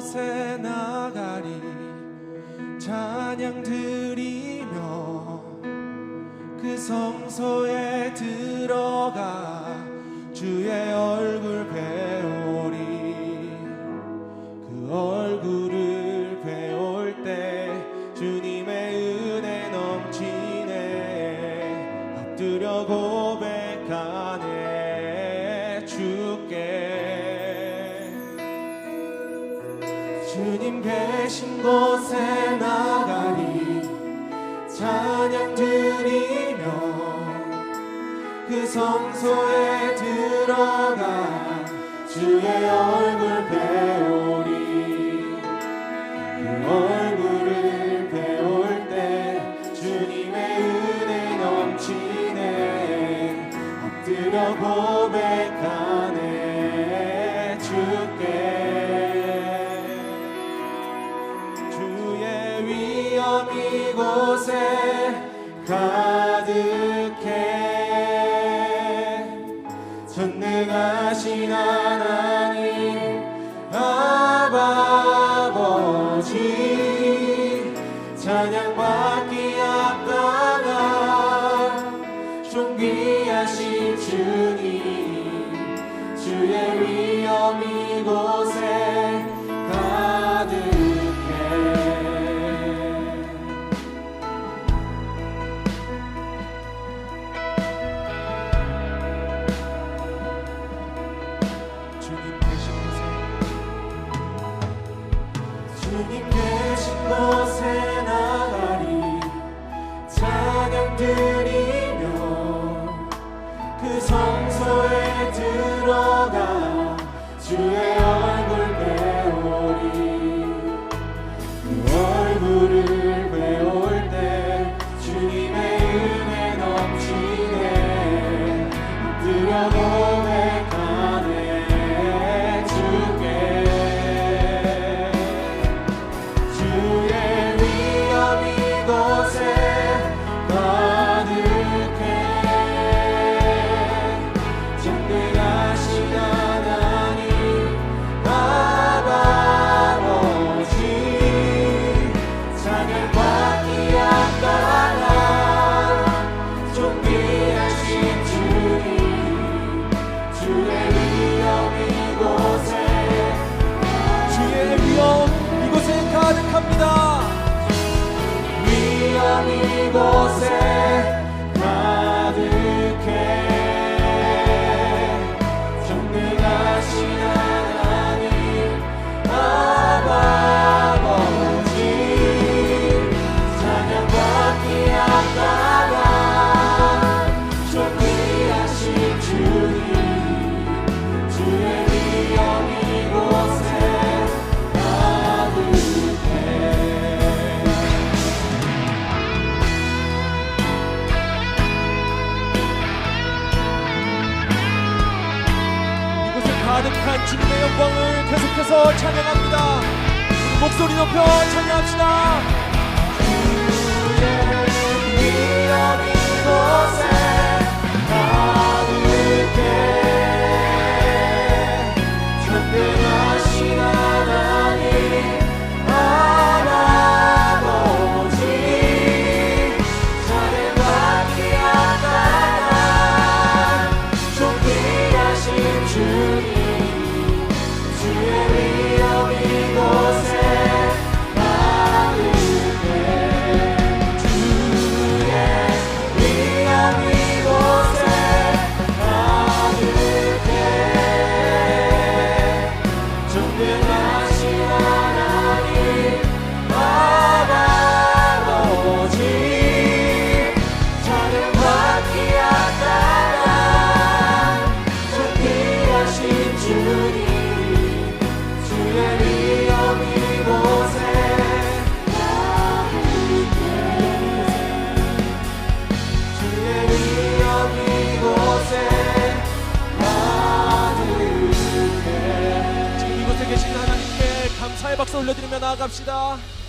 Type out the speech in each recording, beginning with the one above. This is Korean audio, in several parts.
곳에 나가리 찬양 드리며 그 성소에 위하신 주님 주의 위 영광을 계속해서 찬양합니다. 목소리 높여 찬양합시다. 주의 이름이 곳에 올려드리며 나아갑시다.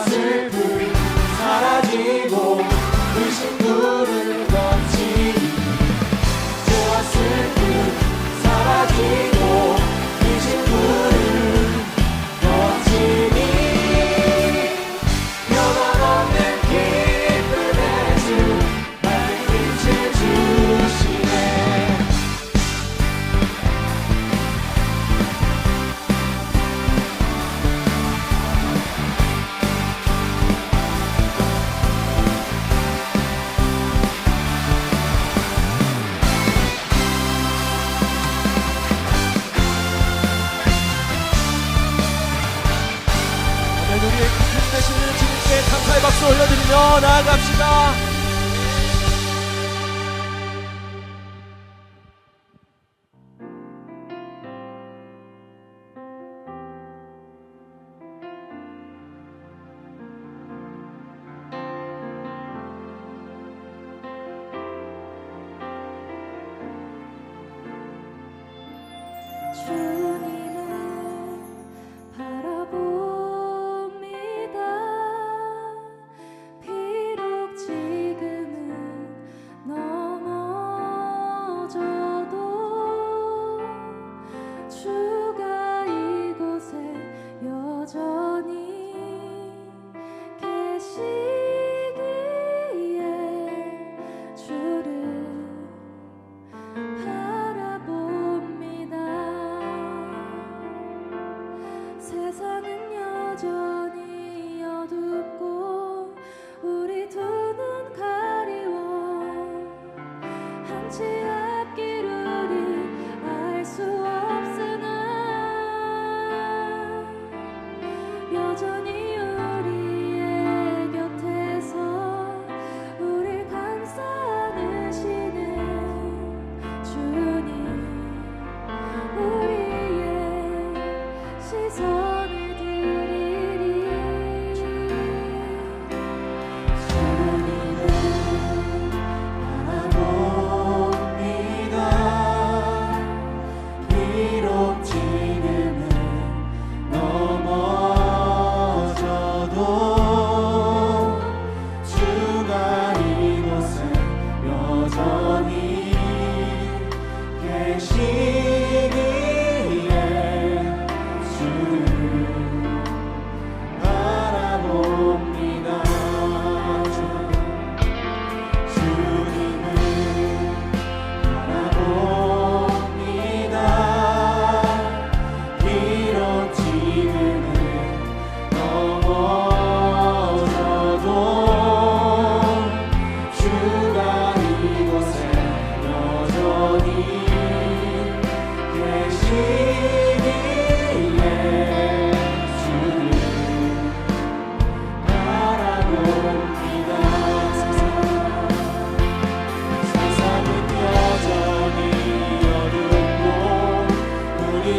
passer 나아갑시다. 세상에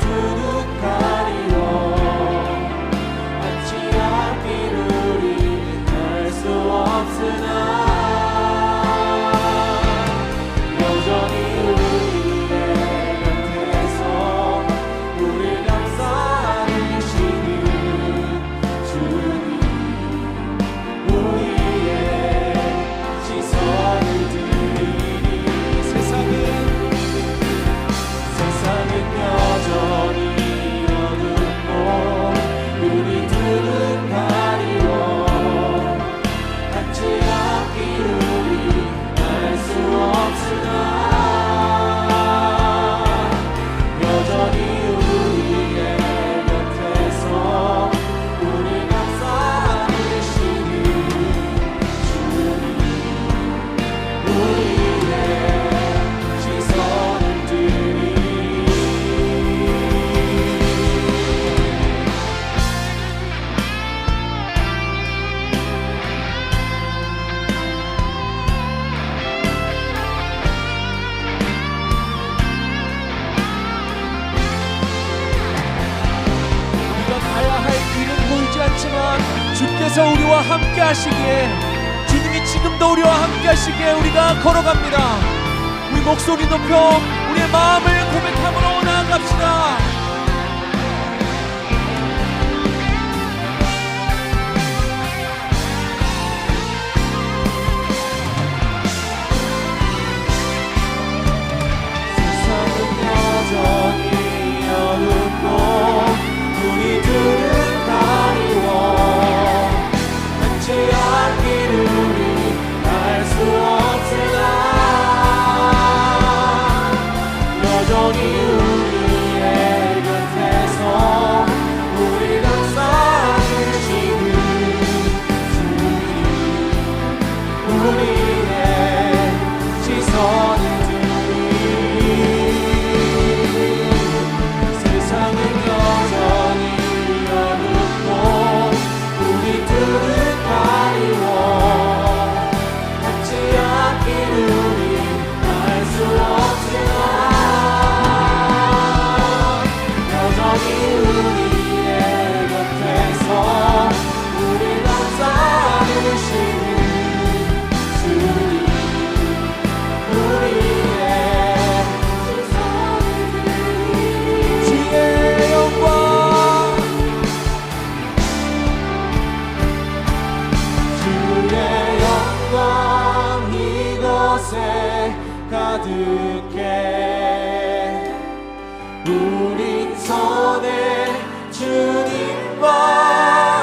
to 주님께서 우리와 함께 하시기에 주님이 지금도 우리와 함께 하시기에 우리가 걸어갑니다. 우리 목소리 높여 우리의 마음을 고백함으로 나아갑시다. 곳에 가득해. 우린 선해 주님과